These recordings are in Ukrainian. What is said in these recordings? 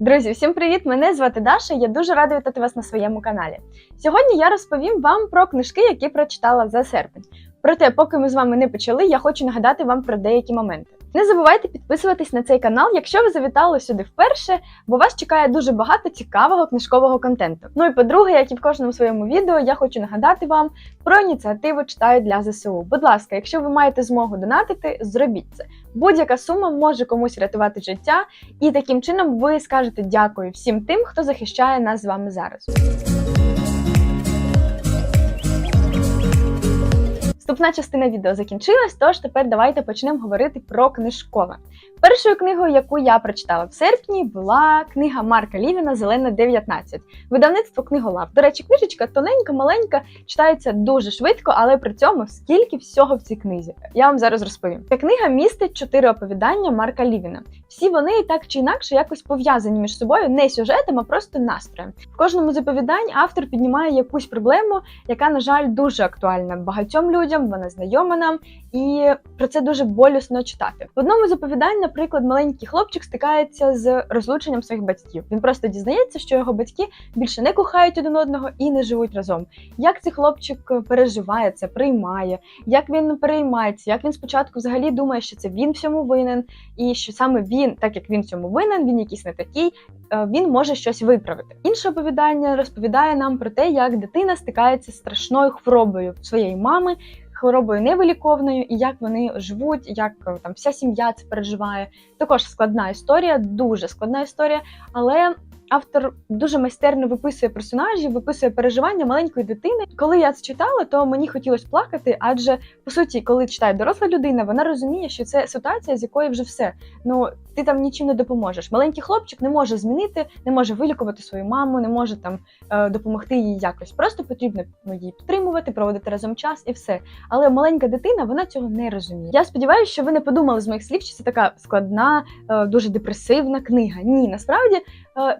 Друзі, всім привіт! Мене звати Даша. Я дуже рада вітати вас на своєму каналі. Сьогодні я розповім вам про книжки, які прочитала за серпень. Проте, поки ми з вами не почали, я хочу нагадати вам про деякі моменти. Не забувайте підписуватись на цей канал, якщо ви завітали сюди вперше, бо вас чекає дуже багато цікавого книжкового контенту. Ну і по-друге, як і в кожному своєму відео, я хочу нагадати вам про ініціативу читаю для ЗСУ. Будь ласка, якщо ви маєте змогу донатити, зробіть це. Будь-яка сума може комусь рятувати життя, і таким чином ви скажете дякую всім тим, хто захищає нас з вами зараз. Вступна частина відео закінчилась, тож тепер давайте почнемо говорити про книжкове. Першою книгою, яку я прочитала в серпні, була книга Марка Лівіна Зелена 19. Видавництво книголав. До речі, книжечка тоненька, маленька, читається дуже швидко, але при цьому скільки всього в цій книзі. Я вам зараз розповім. Ця книга містить чотири оповідання Марка Лівіна. Всі вони так чи інакше якось пов'язані між собою не сюжетом, а просто настроєм. В кожному з оповідань автор піднімає якусь проблему, яка, на жаль, дуже актуальна багатьом людям, вона знайома нам, і про це дуже болісно читати. В одному з оповідань, наприклад, маленький хлопчик стикається з розлученням своїх батьків. Він просто дізнається, що його батьки більше не кохають один одного і не живуть разом. Як цей хлопчик переживає це, приймає, як він переймається, як він спочатку взагалі думає, що це він всьому винен, і що саме він, так як він всьому винен, він якийсь не такий, е, він може щось виправити. Інше оповідання розповідає нам про те, як дитина стикається з страшною хворобою своєї мами. Хворобою невиліковною, і як вони живуть, як е, там вся сім'я це переживає. Також складна історія, дуже складна історія, але автор дуже майстерно виписує персонажів, виписує переживання маленької дитини. Коли я це читала, то мені хотілося плакати, адже по суті, коли читає доросла людина, вона розуміє, що це ситуація, з якої вже все. Ну ти там нічим не допоможеш. Маленький хлопчик не може змінити, не може вилікувати свою маму, не може там е, допомогти їй якось. Просто потрібно ну, її підтримувати, проводити разом час і все. Але маленька дитина вона цього не розуміє. Я сподіваюся, що ви не подумали з моїх слів, що це така складна, е, дуже депресивна книга. Ні, насправді е,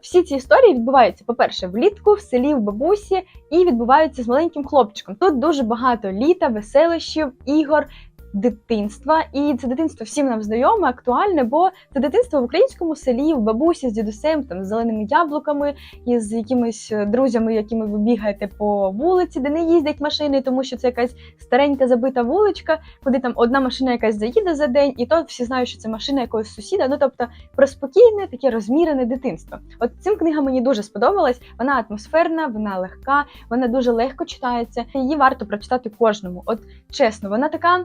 всі ці історії відбуваються, по-перше, влітку, в селі, в бабусі, і відбуваються з маленьким хлопчиком. Тут дуже багато літа, веселощів, ігор. Дитинства, і це дитинство всім нам знайоме, актуальне, бо це дитинство в українському селі, в бабусі з дідусем, там з зеленими яблуками, і з якимись друзями, якими ви бігаєте по вулиці, де не їздять машини, тому що це якась старенька забита вуличка, куди там одна машина якась заїде за день, і то всі знають, що це машина якогось сусіда. Ну тобто про спокійне, таке розмірене дитинство. От цим книга мені дуже сподобалась. Вона атмосферна, вона легка, вона дуже легко читається. Її варто прочитати кожному. От чесно, вона така.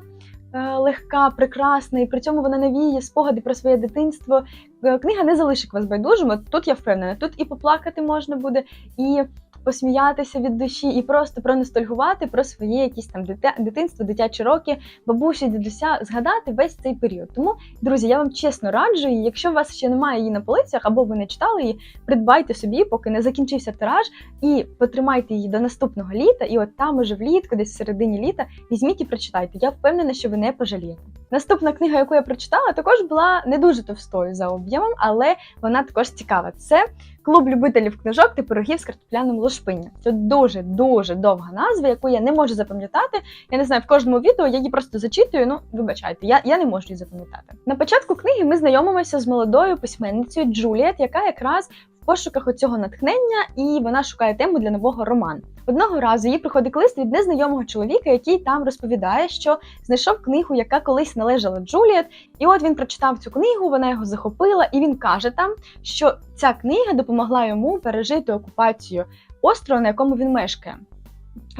Е, Легка, прекрасна, і при цьому вона навіє спогади про своє дитинство. Е, Книга не залишить вас байдужим. От Тут я впевнена, тут і поплакати можна буде, і посміятися від душі, і просто проностальгувати про своє якісь там дитинство, дитячі роки, бабусі, дідуся, згадати весь цей період. Тому, друзі, я вам чесно раджу, і якщо у вас ще немає її на полицях, або ви не читали її, придбайте собі, поки не закінчився тираж, і потримайте її до наступного літа. І от там уже влітку, десь в середині літа, візьміть і прочитайте. Я впевнена, що ви не пожалієте. Наступна книга, яку я прочитала, також була не дуже товстою за об'ємом, але вона також цікава. Це клуб любителів книжок та пирогів з картопляним лушпинням. Це дуже дуже довга назва, яку я не можу запам'ятати. Я не знаю, в кожному відео я її просто зачитую. Ну, вибачайте, я, я не можу її запам'ятати. На початку книги ми знайомимося з молодою письменницею Джуліет, яка якраз в пошуках оцього натхнення, і вона шукає тему для нового роману. Одного разу їй приходить лист від незнайомого чоловіка, який там розповідає, що знайшов книгу, яка колись належала Джуліет. І от він прочитав цю книгу, вона його захопила, і він каже там, що ця книга допомогла йому пережити окупацію острова, на якому він мешкає.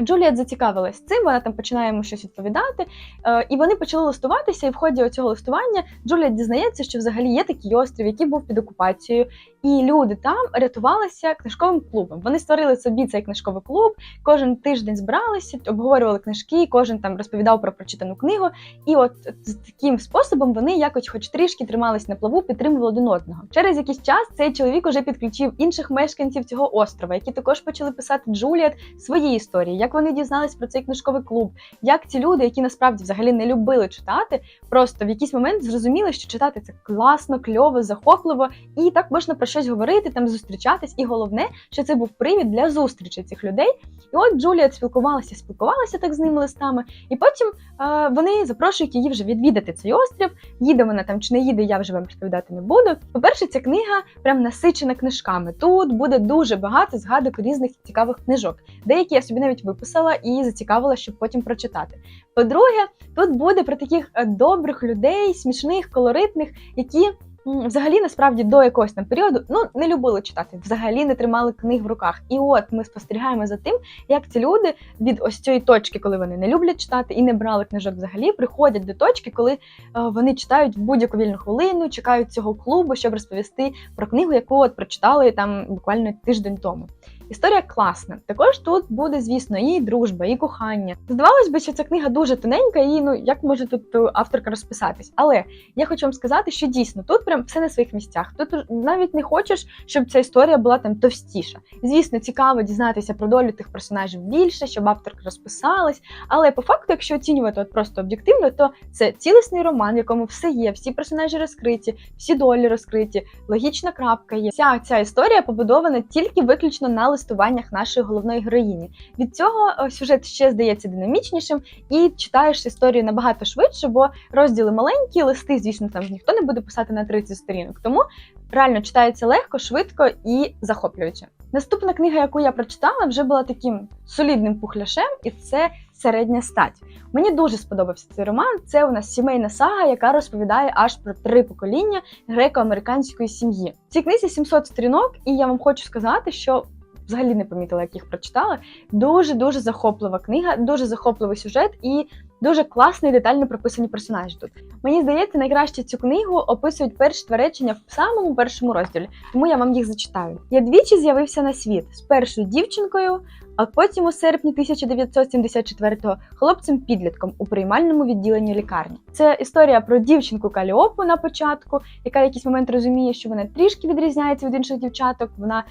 Джуліет зацікавилась цим, вона там починає йому щось відповідати, е, і вони почали листуватися. І в ході цього листування Джуліет дізнається, що взагалі є такий острів, який був під окупацією, і люди там рятувалися книжковим клубом. Вони створили собі цей книжковий клуб. Кожен тиждень збиралися, обговорювали книжки, кожен там розповідав про прочитану книгу. І от з таким способом вони якось, хоч трішки тримались на плаву, підтримували один одного. Через якийсь час цей чоловік уже підключив інших мешканців цього острова, які також почали писати Джуліет свої історії. Історії, як вони дізнались про цей книжковий клуб, як ці люди, які насправді взагалі не любили читати, просто в якийсь момент зрозуміли, що читати це класно, кльово, захопливо, і так можна про щось говорити, там зустрічатись. І головне, що це був привід для зустрічі цих людей. І от Джулія спілкувалася, спілкувалася так з ними листами, і потім е, вони запрошують її вже відвідати цей острів. Їде вона там чи не їде, я вже вам розповідати не буду. По-перше, ця книга прям насичена книжками. Тут буде дуже багато згадок різних цікавих книжок. Деякі я собі навіть виписала і зацікавила, щоб потім прочитати. По-друге, тут буде про таких е, добрих людей, смішних, колоритних, які. Взагалі, насправді, до якогось там періоду ну не любили читати, взагалі не тримали книг в руках. І от ми спостерігаємо за тим, як ці люди від ось цієї точки, коли вони не люблять читати і не брали книжок взагалі, приходять до точки, коли е, вони читають будь-яку вільну хвилину, чекають цього клубу, щоб розповісти про книгу, яку от прочитали там буквально тиждень тому. Історія класна. Також тут буде, звісно, і дружба, і кохання. Здавалось би, що ця книга дуже тоненька, і ну як може тут е, авторка розписатись. Але я хочу вам сказати, що дійсно тут прям все на своїх місцях. Тут навіть не хочеш, щоб ця історія була там товстіша. Звісно, цікаво дізнатися про долю тих персонажів більше, щоб авторка розписалась. Але по факту, якщо оцінювати от просто об'єктивно, то це цілісний роман, в якому все є, всі персонажі розкриті, всі долі розкриті, логічна крапка є. Вся ця історія побудована тільки виключно на листуваннях нашої головної героїні. Від цього е, сюжет ще здається динамічнішим, і читаєш історію набагато швидше, бо розділи маленькі, листи, звісно, там ніхто не буде писати на 30 сторінок. Тому реально читається легко, швидко і захоплююче. Наступна книга, яку я прочитала, вже була таким солідним пухляшем, і це середня стать. Мені дуже сподобався цей роман. Це у нас сімейна сага, яка розповідає аж про три покоління греко-американської сім'ї. В цій книзі 700 сторінок, і я вам хочу сказати, що взагалі не помітила, як їх прочитала. Дуже дуже захоплива книга, дуже захопливий сюжет і дуже класно і детально прописані персонажі тут. Мені здається, найкраще цю книгу описують перші два речення в самому першому розділі, тому я вам їх зачитаю. Я двічі з'явився на світ з першою дівчинкою, а потім у серпні 1974-го хлопцем-підлітком у приймальному відділенні лікарні. Це історія про дівчинку Каліопу на початку, яка в якийсь момент розуміє, що вона трішки відрізняється від інших дівчаток, вона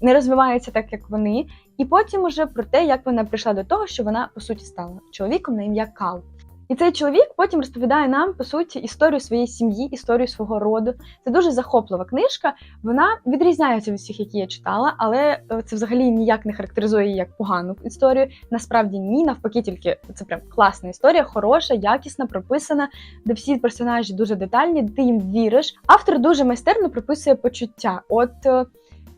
не розвивається так, як вони. І потім уже про те, як вона прийшла до того, що вона по суті стала чоловіком на ім'я Кал. І цей чоловік потім розповідає нам по суті історію своєї сім'ї, історію свого роду. Це дуже захоплива книжка. Вона відрізняється від всіх, які я читала, але е, це взагалі ніяк не характеризує її як погану історію. Насправді ні, навпаки, тільки це прям класна історія, хороша, якісна, прописана, де всі персонажі дуже детальні, ти їм віриш. Автор дуже майстерно прописує почуття. От.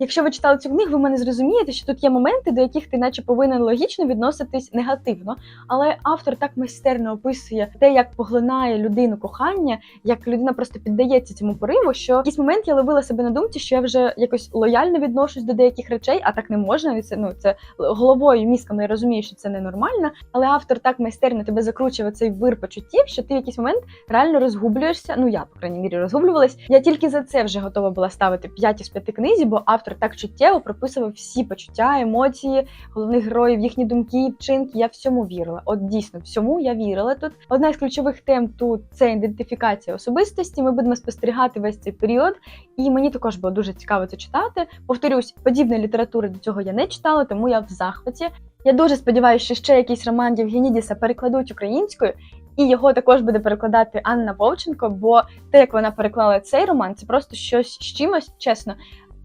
Якщо ви читали цю книгу, ви мене зрозумієте, що тут є моменти, до яких ти, наче, повинен логічно відноситись негативно. Але автор так майстерно описує те, як поглинає людину кохання, як людина просто піддається цьому пориву. Що в якийсь момент я ловила себе на думці, що я вже якось лояльно відношусь до деяких речей, а так не можна. Це ну це головою, мізками я розумію, що це ненормально. Але автор так майстерно тебе закручує цей вир почуттів, що ти в якийсь момент реально розгублюєшся. Ну я по крайній мірі розгублювалась. Я тільки за це вже готова була ставити 5 із 5 книзі, бо автор так чуттєво прописував всі почуття, емоції головних героїв, їхні думки, вчинки. Я всьому вірила. От дійсно, всьому я вірила тут. Одна із ключових тем тут це ідентифікація особистості. Ми будемо спостерігати весь цей період, і мені також було дуже цікаво це читати. Повторюсь, подібної літератури до цього я не читала, тому я в захваті. Я дуже сподіваюся, що ще якийсь роман Євгенідіса перекладуть українською, і його також буде перекладати Анна Вовченко. Бо те, як вона переклала цей роман, це просто щось з чимось, чесно.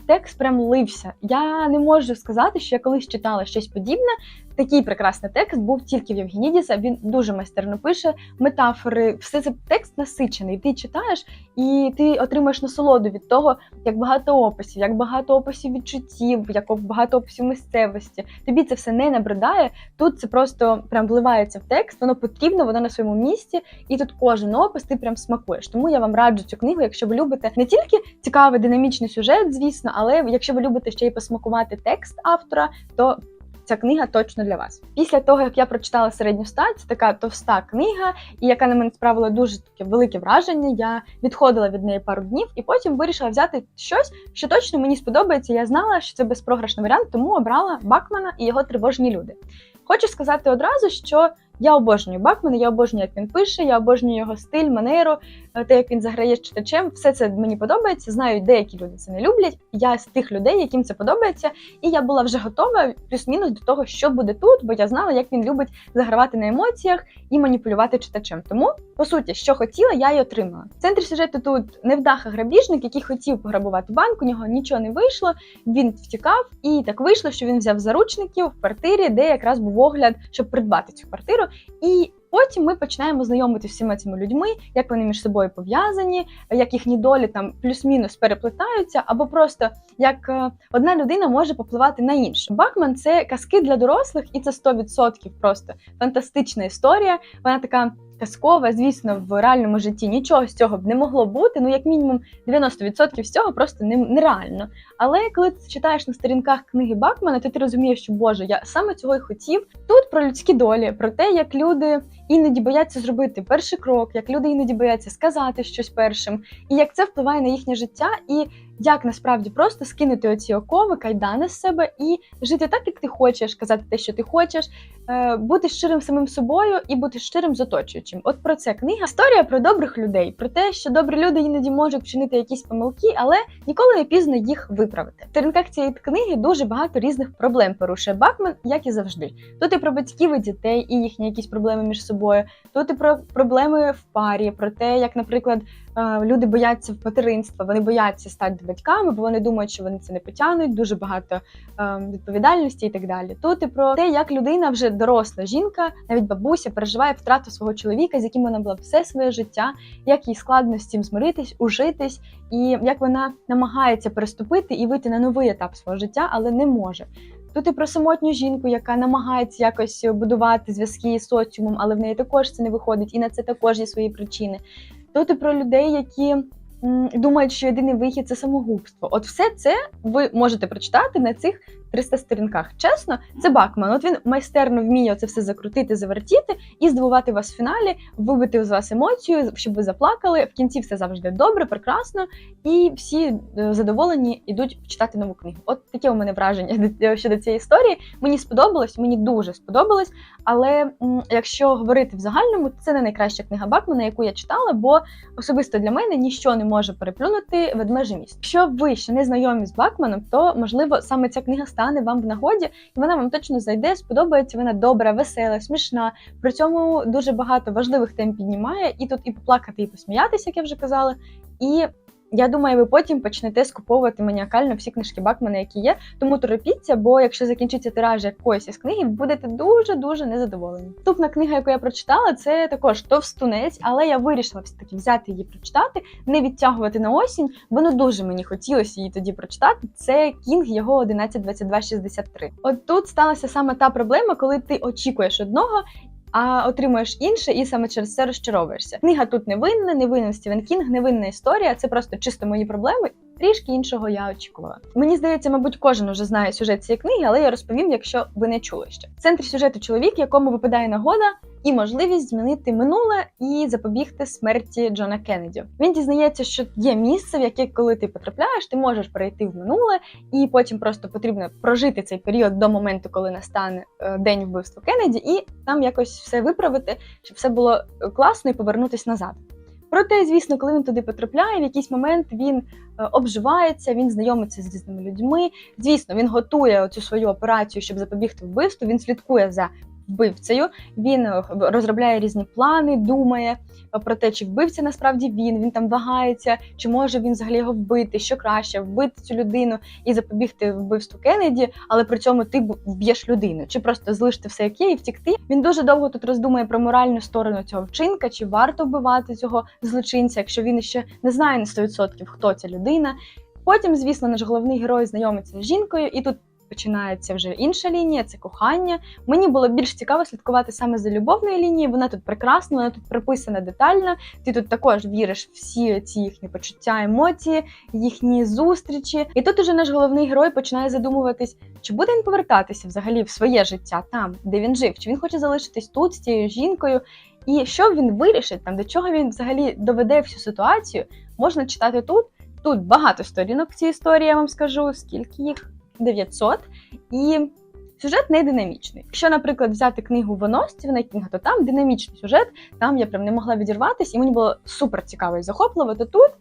Текст прям лився. Я не можу сказати, що я колись читала щось подібне. Такий прекрасний текст був тільки в Євгенідіса. Він дуже майстерно пише метафори. Все це текст насичений. Ти читаєш і ти отримуєш насолоду від того, як багато описів, як багато описів відчуттів, як багато описів місцевості. Тобі це все не набридає. Тут це просто прям вливається в текст. Воно потрібно, воно на своєму місці, і тут кожен опис ти прям смакуєш. Тому я вам раджу цю книгу, якщо ви любите не тільки цікавий динамічний сюжет, звісно, але якщо ви любите ще й посмакувати текст автора, то Ця книга точно для вас. Після того, як я прочитала середню стать, така товста книга, і яка на мене справила дуже таке велике враження. Я відходила від неї пару днів і потім вирішила взяти щось, що точно мені сподобається. Я знала, що це безпрограшний варіант, тому обрала Бакмана і його тривожні люди. Хочу сказати одразу, що Я обожнюю Бакмана, я обожнюю, як він пише, я обожнюю його стиль, манеру, е, те, як він заграє з читачем. Все це мені подобається. Знаю, деякі люди це не люблять. Я з тих людей, яким це подобається, і я була вже готова плюс-мінус до того, що буде тут, бо я знала, як він любить загравати на емоціях і маніпулювати читачем. Тому, по суті, що хотіла, я й отримала. В центрі сюжету тут невдаха грабіжник, який хотів пограбувати банк, у нього нічого не вийшло. Він втікав, і так вийшло, що він взяв заручників в квартирі, де якраз був огляд, щоб придбати цю квартиру. І потім ми починаємо знайомитися з всіма цими людьми, як вони між собою пов'язані, як їхні долі там плюс-мінус переплетаються, або просто як е, одна людина може попливати на іншу. Бакман це казки для дорослих, і це 100% просто фантастична історія. Вона така. Казкова, звісно, в реальному житті нічого з цього б не могло бути. Ну, як мінімум, 90% з цього просто не- нереально. Але коли ти читаєш на сторінках книги Бакмана, то ти розумієш, що Боже, я саме цього й хотів. Тут про людські долі, про те, як люди іноді бояться зробити перший крок, як люди іноді бояться сказати щось першим, і як це впливає на їхнє життя, і як насправді просто скинути оці окови, кайдани з себе і жити так, як ти хочеш, казати те, що ти хочеш, бути щирим самим собою і бути щирим з оточуючим. От про це книга. Історія про добрих людей, про те, що добрі люди іноді можуть вчинити якісь помилки, але ніколи не пізно їх виправити. В сторінках цієї книги дуже багато різних проблем порушує Бакман, як і завжди. Тут і про батьків і дітей, і їхні якісь проблеми між собою. Тут і про проблеми в парі, про те, як, наприклад, е, люди бояться материнства, вони бояться стати батьками, бо вони думають, що вони це не потягнуть, дуже багато е, відповідальності і так далі. Тут і про те, як людина вже доросла жінка, навіть бабуся переживає втрату свого чоловіка, з яким вона була все своє життя, як їй складно з цим змиритись, ужитись, і як вона намагається переступити і вийти на новий етап свого життя, але не може. Тут і про самотню жінку, яка намагається якось будувати зв'язки з соціумом, але в неї також це не виходить, і на це також є свої причини. Тут і про людей, які думають, що єдиний вихід це самогубство. От все це ви можете прочитати на цих 300 сторінках. Чесно, це Бакман. От він майстерно вміє це все закрутити, завертіти і здивувати вас в фіналі, вибити з вас емоцію, щоб ви заплакали. В кінці все завжди добре, прекрасно, і всі е, задоволені йдуть читати нову книгу. От таке у мене враження щодо цієї історії. Мені сподобалось, мені дуже сподобалось. Але якщо говорити в загальному, це не найкраща книга Бакмана, яку я читала, бо особисто для мене ніщо не може переплюнути ведмеже міст. Якщо ви ще не знайомі з Бакманом, то можливо саме ця книга стане вам в нагоді, і вона вам точно зайде, сподобається. Вона добра, весела, смішна. При цьому дуже багато важливих тем піднімає, і тут і поплакати, і посміятися, як я вже казала. І я думаю, ви потім почнете скуповувати маніакально всі книжки Бакмана, які є. Тому торопіться, бо якщо закінчиться тираж якоїсь із книги, будете дуже дуже незадоволені. Наступна книга, яку я прочитала, це також товстунець, але я вирішила все таки взяти її прочитати, не відтягувати на осінь, бо не дуже мені хотілося її тоді прочитати. Це Кінг його 112263. От тут сталася саме та проблема, коли ти очікуєш одного. А отримуєш інше, і саме через це розчаровуєшся. Книга тут не винна, не винен Стівен Кінг, не винна історія. Це просто чисто мої проблеми. Трішки іншого я очікувала. Мені здається, мабуть, кожен уже знає сюжет цієї книги, але я розповім, якщо ви не чули ще. В центрі сюжету чоловік, якому випадає нагода і можливість змінити минуле і запобігти смерті Джона Кеннеді. Він дізнається, що є місце, в яке, коли ти потрапляєш, ти можеш перейти в минуле, і потім просто потрібно прожити цей період до моменту, коли настане е, день вбивства Кеннеді, і там якось все виправити, щоб все було е, класно і повернутися назад. Проте, звісно, коли він туди потрапляє, в якийсь момент він е, обживається, він знайомиться з різними людьми. Звісно, він готує цю свою операцію, щоб запобігти вбивству. Він слідкує за вбивцею. Він е, розробляє різні плани, думає е, про те, чи вбивця насправді він. Він там вагається, чи може він взагалі його вбити, що краще вбити цю людину і запобігти вбивству Кеннеді, але при цьому ти вб'єш людину, чи просто залишити все як є і втікти. Він дуже довго тут роздумує про моральну сторону цього вчинка, чи варто вбивати цього злочинця, якщо він ще не знає на 100% хто ця людина. Потім, звісно, наш головний герой знайомиться з жінкою, і тут починається вже інша лінія, це кохання. Мені було більш цікаво слідкувати саме за любовною лінією. Вона тут прекрасна, вона тут прописана детально. Ти тут також віриш всі ці їхні почуття, емоції, їхні зустрічі. І тут уже наш головний герой починає задумуватись, чи буде він повертатися взагалі в своє життя там, де він жив, чи він хоче залишитись тут з цією жінкою. І що він вирішить, там до чого він взагалі доведе всю ситуацію, можна читати тут. Тут багато сторінок в історії, я вам скажу, скільки їх 900. І Сюжет не динамічний. Якщо, наприклад, взяти книгу Воно Стівена Кінга, то там динамічний сюжет, там я прям не могла відірватися, і мені було супер цікаво і захопливо. То тут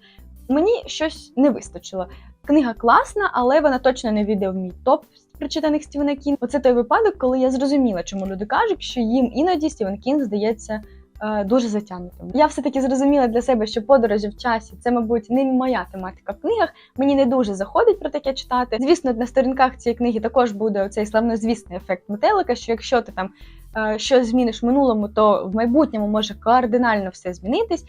мені щось не вистачило. Книга класна, але вона точно не війде в мій топ прочитаних Стівена Кінга. Оце той випадок, коли я зрозуміла, чому люди кажуть, що їм іноді Стівен Кінг здається. Е, Дуже затягнутим. Я все-таки зрозуміла для себе, що подорожі в часі це, мабуть, не моя тематика в книгах. Мені не дуже заходить про таке читати. Звісно, на сторінках цієї книги також буде оцей славнозвісний ефект метелика, що якщо ти там е, щось зміниш в минулому, то в майбутньому може кардинально все змінитись.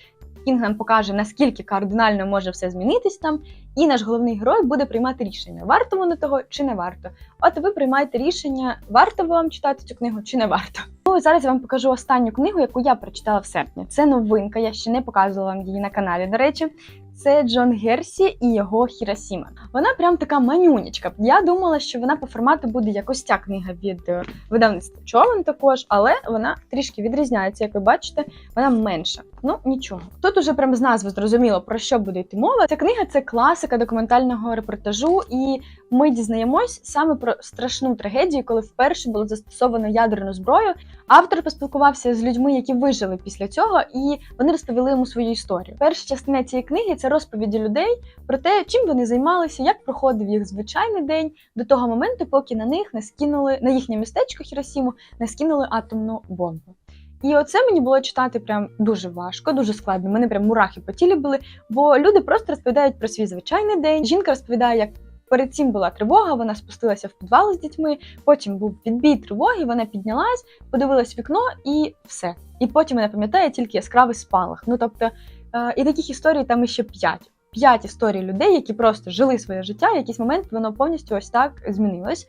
Кінг нам покаже, наскільки кардинально може все змінитись там, і наш головний герой буде приймати рішення, варто воно того чи не варто. От ви приймаєте рішення, варто вам читати цю книгу чи не варто. Ну зараз я вам покажу останню книгу, яку я прочитала в серпні. Це новинка, я ще не показувала вам її на каналі. До речі, це Джон Герсі і його Хіросіма. Вона прям така манюнічка. Я думала, що вона по формату буде якось ця книга від е, видавництва човен також, але вона трішки відрізняється, як ви бачите, вона менша. Ну нічого. Тут уже прям з назви зрозуміло про що буде йти мова. Ця книга це класика документального репортажу, і ми дізнаємось саме про страшну трагедію, коли вперше було застосовано ядерну зброю. Автор поспілкувався з людьми, які вижили після цього, і вони розповіли йому свою історію. Перша частина цієї книги це розповіді людей про те, чим вони займалися, як проходив їх звичайний день до того моменту, поки на них не скинули на їхнє містечко Хіросіму, не скинули атомну бомбу. І оце мені було читати прям дуже важко, дуже складно. Мене прям мурахи по тілі були, бо люди просто розповідають про свій звичайний день. Жінка розповідає, як перед цим була тривога, вона спустилася в підвал з дітьми. Потім був підбій тривоги, вона піднялась, подивилась вікно і все. І потім вона пам'ятає тільки яскравий спалах. Ну тобто, і таких історій там іще п'ять. П'ять історій людей, які просто жили своє життя. В якийсь момент воно повністю ось так змінилось.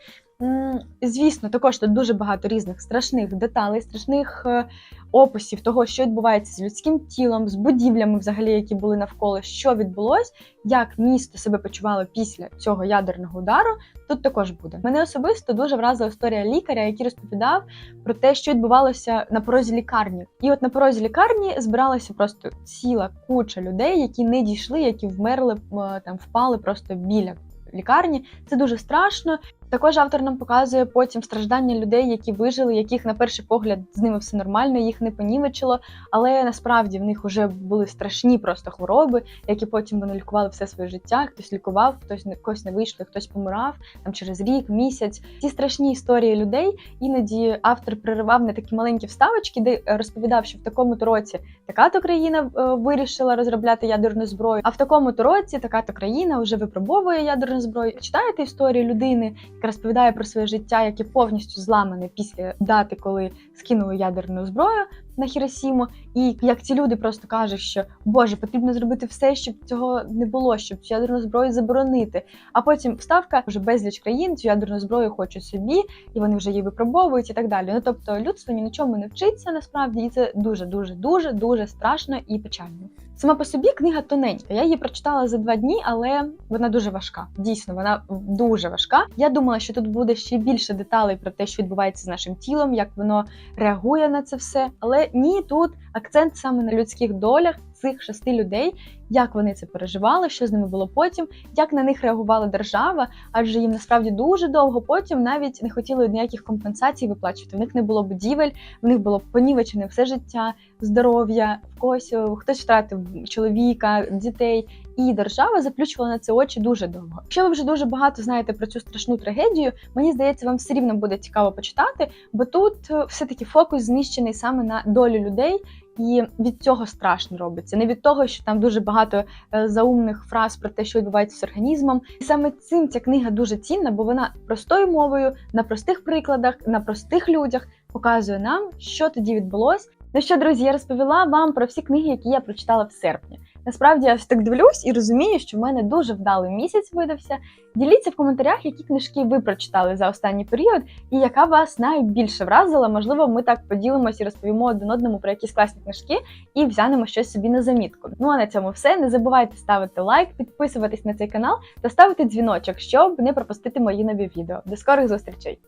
Звісно, також тут дуже багато різних страшних деталей, страшних е, описів того, що відбувається з людським тілом, з будівлями, взагалі, які були навколо, що відбулось, як місто себе почувало після цього ядерного удару. Тут також буде. Мене особисто дуже вразила історія лікаря, який розповідав про те, що відбувалося на порозі лікарні. І от на порозі лікарні збиралася просто ціла куча людей, які не дійшли, які вмерли е, там, впали просто біля лікарні. Це дуже страшно. Також автор нам показує потім страждання людей, які вижили, яких на перший погляд з ними все нормально, їх не понівечило, але насправді в них вже були страшні просто хвороби, які потім вони лікували все своє життя. Хтось лікував, хтось не когось не вийшло, хтось помирав там через рік, місяць. Ці страшні історії людей іноді автор приривав на такі маленькі вставочки, де розповідав, що в такому-то році така-то країна е, вирішила розробляти ядерну зброю, а в такому-то році така-то країна вже випробовує ядерну зброю. Читаєте історію людини, розповідає про своє життя, яке повністю зламане після дати, коли скинули ядерну зброю на Хіросіму, і як ці люди просто кажуть, що Боже, потрібно зробити все, щоб цього не було, щоб цю ядерну зброю заборонити. А потім вставка вже безліч країн цю ядерну зброю хочуть собі, і вони вже її випробовують і так далі. Ну тобто людство ні на чому не вчиться насправді, і це дуже дуже дуже дуже страшно і печально. Сама по собі книга тоненька. Я її прочитала за два дні, але вона дуже важка. Дійсно, вона дуже важка. Я думала, що тут буде ще більше деталей про те, що відбувається з нашим тілом, як воно реагує на це все. Але ні, тут акцент саме на людських долях цих шести людей, як вони це переживали, що з ними було потім, як на них реагувала держава, адже їм насправді дуже довго потім навіть не хотіли ніяких компенсацій виплачувати. В них не було будівель, в них було понівечене все життя, здоров'я, в когось е, хтось втратив чоловіка, дітей. І держава заплющувала на це очі дуже довго. Якщо ви вже дуже багато знаєте про цю страшну трагедію, мені здається, вам все рівно буде цікаво почитати, бо тут е, все-таки фокус зміщений саме на долю людей, і від цього страшно робиться. Не від того, що там дуже багато е, заумних фраз про те, що відбувається з організмом. І саме цим ця книга дуже цінна, бо вона простою мовою, на простих прикладах, на простих людях показує нам, що тоді відбулось. Ну що, друзі, я розповіла вам про всі книги, які я прочитала в серпні. Насправді я так дивлюсь і розумію, що в мене дуже вдалий місяць видався. Діліться в коментарях, які книжки ви прочитали за останній період, і яка вас найбільше вразила. Можливо, ми так поділимося і розповімо один одному про якісь класні книжки і взянемо щось собі на замітку. Ну а на цьому все. Не забувайте ставити лайк, підписуватись на цей канал та ставити дзвіночок, щоб не пропустити мої нові відео. До скорих зустрічей!